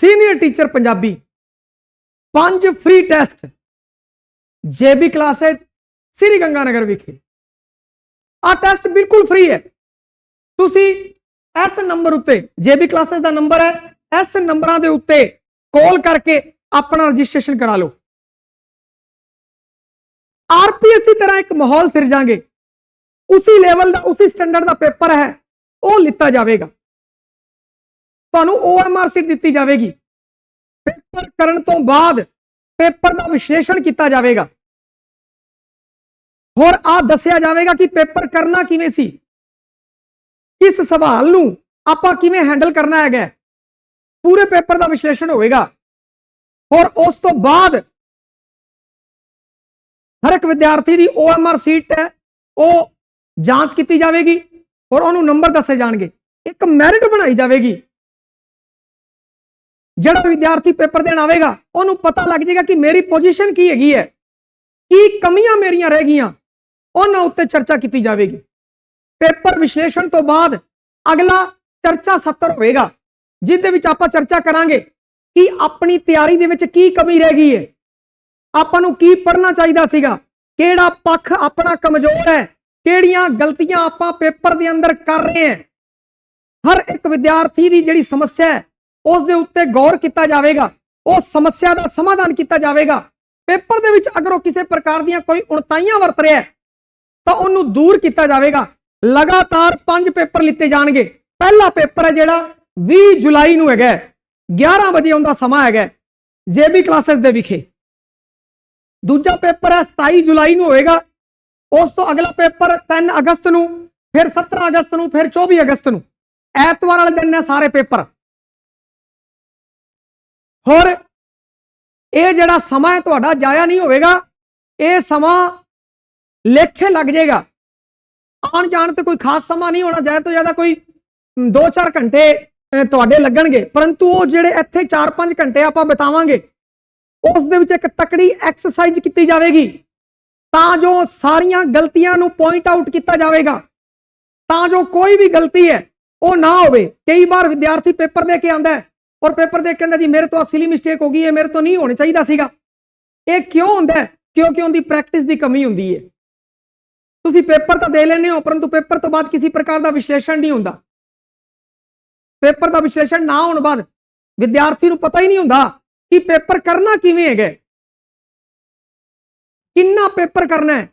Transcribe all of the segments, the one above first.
Senior teacher Punjabi. ਪੰਜ free test JB classes Sri Ganganagar ਵਿਖੇ। ਆ ਟੈਸਟ ਬਿਲਕੁਲ ਫ੍ਰੀ ਹੈ। ਤੁਸੀਂ ਇਸ ਨੰਬਰ ਉੱਤੇ, ਜੇਬੀ ਕਲਾਸੇਸ ਦਾ ਨੰਬਰ ਹੈ ਇਸ ਨੰਬਰਾਂ ਦੇ ਉੱਤੇ ਕਾਲ ਕਰਕੇ ਆਪਣਾ ਰਜਿਸਟ੍ਰੇਸ਼ਨ ਕਰਾ ਲਓ। ਆਰਪੀਐਸਸੀ ਤਰ੍ਹਾਂ ਇੱਕ ਮਾਹੌਲ ਸਿਰਜਾਂਗੇ। ਉਸੇ ਲੈਵਲ ਦਾ, ਉਸੇ ਸਟੈਂਡਰਡ ਦਾ ਪੇਪਰ ਹੈ, ਉਹ ਲਿੱਤਾ ਜਾਵੇਗਾ। ਤੁਹਾਨੂੰ OMR ਸੀਟ ਦਿੱਤੀ ਜਾਵੇਗੀ। ਪੇਪਰ ਕਰਨ ਤੋਂ ਬਾਅਦ ਪੇਪਰ ਦਾ ਵਿਸ਼ਲੇਸ਼ਣ ਕੀਤਾ ਜਾਵੇਗਾ। ਹੋਰ ਆ ਦੱਸਿਆ ਜਾਵੇਗਾ ਕਿ ਪੇਪਰ ਕਰਨਾ ਕਿਵੇਂ ਸੀ। ਕਿਸ ਸਵਾਲ ਨੂੰ ਆਪਾਂ ਕਿਵੇਂ ਹੈਂਡਲ ਕਰਨਾ ਹੈਗਾ। ਪੂਰੇ ਪੇਪਰ ਦਾ ਵਿਸ਼ਲੇਸ਼ਣ ਹੋਵੇਗਾ। ਹੋਰ ਉਸ ਤੋਂ ਬਾਅਦ ਹਰ ਇੱਕ ਵਿਦਿਆਰਥੀ ਦੀ OMR ਸੀਟ ਹੈ, ਉਹ ਜਾਂਚ ਕੀਤੀ ਜਾਵੇਗੀ। ਔਰ ਉਹਨੂੰ ਨੰਬਰ ਦੱਸੇ ਜਾਣਗੇ। ਇੱਕ ਮੈਰਿਟ ਬਣਾਈ ਜਾਵੇਗੀ। ਜਿਹੜਾ ਵਿਦਿਆਰਥੀ ਪੇਪਰ ਦੇਣ ਆਵੇਗਾ, ਉਹਨੂੰ ਪਤਾ ਲੱਗ ਜਾਏਗਾ ਕਿ ਮੇਰੀ ਪੋਜੀਸ਼ਨ ਕੀ ਹੈਗੀ ਹੈ, ਕੀ ਕਮੀਆਂ ਮੇਰੀਆਂ ਰਹਿ ਗਈਆਂ, ਉਹਨਾਂ ਉੱਤੇ ਚਰਚਾ ਕੀਤੀ ਜਾਵੇਗੀ। ਪੇਪਰ ਵਿਸ਼ਲੇਸ਼ਣ ਤੋਂ ਬਾਅਦ ਅਗਲਾ ਚਰਚਾ ਸੱਤਰ ਹੋਵੇਗਾ, ਜਿਹਦੇ ਵਿੱਚ ਆਪਾਂ ਚਰਚਾ ਕਰਾਂਗੇ ਕਿ ਆਪਣੀ ਤਿਆਰੀ ਦੇ ਵਿੱਚ ਕੀ ਕਮੀ ਰਹਿ ਗਈ ਹੈ। ਆਪਾਂ ਨੂੰ ਕੀ ਪੜ੍ਹਨਾ ਚਾਹੀਦਾ ਸੀਗਾ, ਕਿਹੜਾ ਪੱਖ ਆਪਣਾ ਕਮਜ਼ੋਰ ਹੈ, ਕਿਹੜੀਆਂ ਗਲਤੀਆਂ ਆਪਾਂ ਪੇਪਰ ਦੇ ਅੰਦਰ ਕਰ ਰਹੇ ਹਾਂ। ਹਰ ਇੱਕ ਵਿਦਿਆਰਥੀ ਦੀ ਜਿਹੜੀ ਸਮੱਸਿਆ ਹੈ ਉਸ ਦੇ ਉੱਤੇ ਗੌਰ ਕੀਤਾ ਜਾਵੇਗਾ, ਉਸ ਸਮੱਸਿਆ ਦਾ ਸਮਾਧਾਨ ਕੀਤਾ ਜਾਵੇਗਾ। ਪੇਪਰ ਦੇ ਵਿੱਚ ਅਗਰ ਉਹ ਕਿਸੇ ਪ੍ਰਕਾਰ ਦੀਆਂ ਕੋਈ ਉਣਤਾਈਆਂ ਵਰਤ ਰਿਹਾ ਤਾਂ ਉਹਨੂੰ ਦੂਰ ਕੀਤਾ ਜਾਵੇਗਾ। ਲਗਾਤਾਰ ਪੰਜ ਪੇਪਰ ਲਿੱਤੇ ਜਾਣਗੇ। ਪਹਿਲਾ ਪੇਪਰ ਹੈ ਜਿਹੜਾ 20 ਜੁਲਾਈ ਨੂੰ ਹੈਗਾ ਹੈ। 11 ਵਜੇ ਉਹਦਾ ਸਮਾਂ ਹੈਗਾ ਜੇਬੀ ਕਲਾਸਿਸ ਦੇ ਵਿਖੇ। ਦੂਜਾ ਪੇਪਰ ਹੈ 27 ਜੁਲਾਈ ਨੂੰ ਹੋਏਗਾ। ਉਸ ਤੋਂ ਅਗਲਾ ਪੇਪਰ 3 ਅਗਸਤ ਨੂੰ, ਫਿਰ 17 ਅਗਸਤ ਨੂੰ, ਫਿਰ 24 ਅਗਸਤ ਨੂੰ। ਐਤਵਾਰ ਵਾਲੇ ਦਿਨ ਨੇ ਸਾਰੇ ਪੇਪਰ। ਹੋਰ, ਇਹ ਜਿਹੜਾ ਸਮਾਂ ਹੈ ਤੁਹਾਡਾ ਜਾਇਆ ਨਹੀਂ ਹੋਵੇਗਾ। ਇਹ ਸਮਾਂ ਲੇਖੇ ਲੱਗ ਜਾਏਗਾ। ਆਉਣ ਜਾਣ ਤੇ ਕੋਈ ਖਾਸ ਸਮਾਂ ਨਹੀਂ ਹੋਣਾ, ਜ਼ਿਆਦਾ ਤੋਂ ਜ਼ਿਆਦਾ ਕੋਈ 2-4 ਘੰਟੇ ਤੁਹਾਡੇ ਲੱਗਣਗੇ। ਪਰੰਤੂ ਉਹ ਜਿਹੜੇ ਇੱਥੇ 4-5 ਘੰਟੇ ਆਪਾਂ ਬਿਤਾਵਾਂਗੇ, ਉਸ ਦੇ ਵਿੱਚ ਇੱਕ ਤਕੜੀ ਐਕਸਰਸਾਈਜ਼ ਕੀਤੀ ਜਾਵੇਗੀ। ਤਾਂ ਜੋ ਸਾਰੀਆਂ ਗਲਤੀਆਂ ਨੂੰ ਪੁਆਇੰਟ ਆਊਟ ਕੀਤਾ ਜਾਵੇਗਾ। ਤਾਂ ਜੋ ਕੋਈ ਵੀ ਗਲਤੀ ਹੈ, ਉਹ ਨਾ ਹੋਵੇ। ਕਈ ਵਾਰ ਵਿਦਿਆਰਥੀ ਪੇਪਰ ਦੇ ਕੇ ਆਂਦਾ ਹੈ ਔਰ ਪੇਪਰ ਦੇਖ ਕੇ ਕਹਿੰਦਾ ਜੀ, ਮੇਰੇ ਤੋਂ ਅਸਲੀ ਮਿਸਟੇਕ ਹੋ ਗਈ ਹੈ, ਮੇਰੇ ਤੋਂ ਨਹੀਂ ਹੋਣਾ ਚਾਹੀਦਾ ਸੀਗਾ। ਇਹ ਕਿਉਂ ਹੁੰਦਾ ਕਿਉਂਕਿ ਉਹਦੀ ਪ੍ਰੈਕਟਿਸ ਦੀ ਕਮੀ ਹੁੰਦੀ ਹੈ। ਤੁਸੀਂ ਪੇਪਰ ਤਾਂ ਦੇ ਲੈਂਦੇ ਹੋ, ਪਰੰਤੂ ਪੇਪਰ ਤੋਂ ਬਾਅਦ ਕਿਸੇ ਪ੍ਰਕਾਰ ਦਾ ਵਿਸ਼ਲੇਸ਼ਣ ਨਹੀਂ ਹੁੰਦਾ। ਪੇਪਰ ਦਾ ਵਿਸ਼ਲੇਸ਼ਣ ਨਾ ਹੋਣ ਬਾਅਦ ਵਿਦਿਆਰਥੀ ਨੂੰ ਪਤਾ ਹੀ ਨਹੀਂ ਹੁੰਦਾ ਕਿ ਪੇਪਰ ਕਰਨਾ ਕਿਵੇਂ ਹੈਗਾ ਕਿੰਨਾ ਪੇਪਰ ਕਰਨਾ ਹੈ,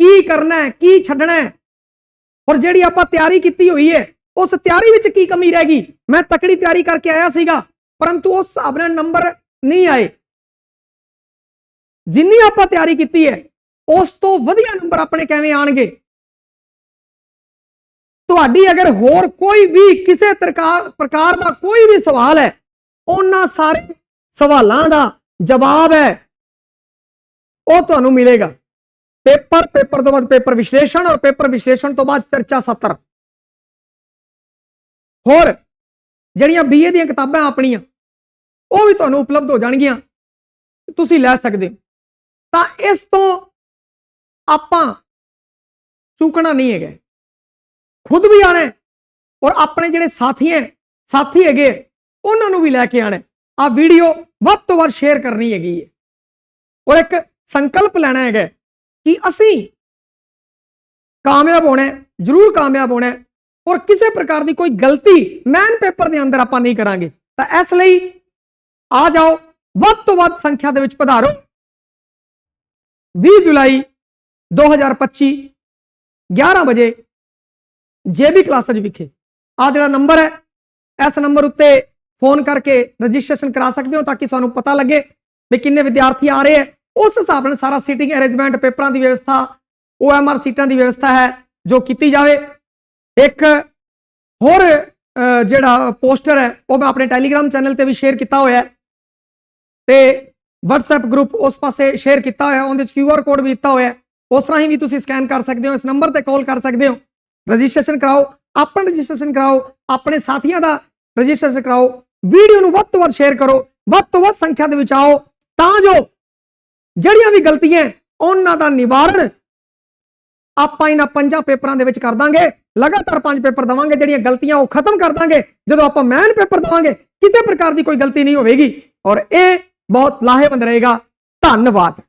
ਕੀ ਕਰਨਾ ਹੈ, ਕੀ ਛੱਡਣਾ ਹੈ। ਔਰ ਜਿਹੜੀ ਆਪਾਂ ਤਿਆਰੀ ਕੀਤੀ ਹੋਈ ਹੈ, ਉਸ ਤਿਆਰੀ ਵਿੱਚ ਕੀ ਕਮੀ ਰਹਿ ਗਈ? ਮੈਂ ਤਕੜੀ ਤਿਆਰੀ ਕਰਕੇ ਆਇਆ ਸੀਗਾ। ਪਰੰਤੂ ਉਸ ਹਿਸਾਬ ਨਾਲ ਨੰਬਰ ਨਹੀਂ ਆਏ। ਜਿੰਨੀ ਆਪਾਂ ਤਿਆਰੀ ਕੀਤੀ ਹੈ, ਉਸ ਤੋਂ ਵਧੀਆ ਨੰਬਰ ਆਪਣੇ ਕਿਵੇਂ ਆਣਗੇ? ਤੁਹਾਡੀ ਅਗਰ ਹੋਰ ਕੋਈ ਵੀ ਕਿਸੇ ਪ੍ਰਕਾਰ ਪ੍ਰਕਾਰ ਦਾ ਕੋਈ ਵੀ ਸਵਾਲ ਹੈ, ਉਹਨਾਂ ਸਾਰੇ ਸਵਾਲਾਂ ਦਾ ਜਵਾਬ ਹੈ। ਉਹ ਤੁਹਾਨੂੰ ਮਿਲੇਗਾ। ਪੇਪਰ ਪੇਪਰ ਤੋਂ ਬਾਅਦ ਪੇਪਰ ਵਿਸ਼ਲੇਸ਼ਣ ਔਰ ਪੇਪਰ ਵਿਸ਼ਲੇਸ਼ਣ ਤੋਂ ਬਾਅਦ ਚਰਚਾ ਸੱਤਰ। ਹੋਰ, ਜਿਹੜੀਆਂ ਬੀਏ ਦੀਆਂ ਕਿਤਾਬਾਂ ਆਪਣੀਆਂ ਉਹ ਵੀ ਤੁਹਾਨੂੰ ਉਪਲਬਧ ਹੋ ਜਾਣਗੀਆਂ। ਤੁਸੀਂ ਲੈ ਸਕਦੇ ਹੋ। ਤਾਂ ਇਸ ਤੋਂ ਆਪਾਂ ਚੁੱਕਣਾ ਨਹੀਂ ਹੈਗਾ। ਖੁਦ ਵੀ ਆਣਾ ਔਰ ਆਪਣੇ ਜਿਹੜੇ ਸਾਥੀ ਹੈ ਸਾਥੀ ਹੈਗੇ ਹੈ, ਉਹਨਾਂ ਨੂੰ ਵੀ ਲੈ ਕੇ ਆਣਾ ਆ ਵੀਡੀਓ ਵੱਧ ਤੋਂ ਵੱਧ ਸ਼ੇਅਰ ਕਰਨੀ ਹੈਗੀ ਹੈ। ਔਰ ਇੱਕ ਸੰਕਲਪ ਲੈਣਾ ਹੈਗਾ ਕਿ ਅਸੀਂ ਕਾਮਯਾਬ ਹੋਣਾ ਜ਼ਰੂਰ ਕਾਮਯਾਬ ਹੋਣਾ ਔਰ ਕਿਸੇ ਪ੍ਰਕਾਰ ਦੀ ਕੋਈ ਗਲਤੀ ਮੈਨ ਪੇਪਰ ਦੇ ਅੰਦਰ ਆਪਾਂ ਨਹੀਂ ਕਰਾਂਗੇ। ਤਾਂ ਇਸ ਲਈ ਆ ਜਾਓ, ਵੱਧ ਤੋਂ ਵੱਧ ਸੰਖਿਆ ਦੇ ਵਿੱਚ ਪਧਾਰੋ। 20 ਜੁਲਾਈ 2025 11 ਵਜੇ ਜੇਬੀ ਕਲਾਸਜ ਵਿਖੇ। ਆ ਜਿਹੜਾ ਨੰਬਰ ਹੈ, ਇਸ ਨੰਬਰ ਉੱਤੇ ਫੋਨ ਕਰਕੇ ਰਜਿਸਟ੍ਰੇਸ਼ਨ ਕਰਾ ਸਕਦੇ ਹੋ ਤਾਂ ਕਿ ਸਾਨੂੰ ਪਤਾ ਲੱਗੇ ਵੀ ਕਿੰਨੇ ਵਿਦਿਆਰਥੀ ਆ ਰਹੇ ਹੈ। ਉਸ ਹਿਸਾਬ ਨਾਲ ਸਾਰਾ ਸੀਟਿੰਗ ਅਰੇਂਜਮੈਂਟ ਪੇਪਰਾਂ ਦੀ ਵਿਵਸਥਾ OMR ਸੀਟਾਂ ਦੀ ਵਿਵਸਥਾ ਹੈ, ਜੋ ਕੀਤੀ ਜਾਵੇ। ਇੱਕ ਹੋਰ ਜਿਹੜਾ ਪੋਸਟਰ ਹੈ, ਉਹ ਮੈਂ ਆਪਣੇ ਟੈਲੀਗ੍ਰਾਮ ਚੈਨਲ ਤੇ ਵੀ ਸ਼ੇਅਰ ਕੀਤਾ ਹੋਇਆ ਹੈ। ਤੇ WhatsApp ਗਰੁੱਪ ਉਸ ਪਾਸੇ ਸ਼ੇਅਰ ਕੀਤਾ ਹੋਇਆ, ਉਹਦੇ ਵਿੱਚ QR ਕੋਡ ਵੀ ਦਿੱਤਾ ਹੋਇਆ ਉਸ ਰਾਹੀਂ ਵੀ ਤੁਸੀਂ ਸਕੈਨ ਕਰ ਸਕਦੇ ਹੋ, ਇਸ ਨੰਬਰ ਤੇ ਕਾਲ ਕਰ ਸਕਦੇ ਹੋ। ਰਜਿਸਟ੍ਰੇਸ਼ਨ ਕਰਾਓ, ਆਪਣਾ ਰਜਿਸਟ੍ਰੇਸ਼ਨ ਕਰਾਓ, ਆਪਣੇ ਸਾਥੀਆਂ ਦਾ ਰਜਿਸਟ੍ਰੇਸ਼ਨ ਕਰਾਓ ਵੀਡੀਓ ਨੂੰ ਵੱਧ ਤੋਂ ਵੱਧ ਸ਼ੇਅਰ ਕਰੋ, ਵੱਧ ਤੋਂ ਵੱਧ ਸੰਖਿਆ ਦੇ ਵਿੱਚ ਆਓ, ਤਾਂ ਜੋ ਜਿਹੜੀਆਂ ਵੀ ਗਲਤੀਆਂ ਉਹਨਾਂ ਦਾ ਨਿਵਾਰਣ ਆਪਾਂ ਇਹਨਾਂ ਪੰਜਾਂ ਪੇਪਰਾਂ ਦੇ ਵਿੱਚ ਕਰ ਦਾਂਗੇ। ਲਗਾਤਾਰ ਪੰਜ ਪੇਪਰ ਦਵਾਂਗੇ, ਜਿਹੜੀਆਂ ਗਲਤੀਆਂ ਉਹ ਖਤਮ ਕਰ ਦਾਂਗੇ। ਜਦੋਂ ਆਪਾਂ ਮੈਨ ਪੇਪਰ ਦਵਾਂਗੇ, ਕਿਸੇ ਪ੍ਰਕਾਰ ਦੀ ਕੋਈ ਗਲਤੀ ਨਹੀਂ ਹੋਵੇਗੀ। ਔਰ ਇਹ ਬਹੁਤ ਲਾਹੇਵੰਦ ਰਹੇਗਾ। ਧੰਨਵਾਦ।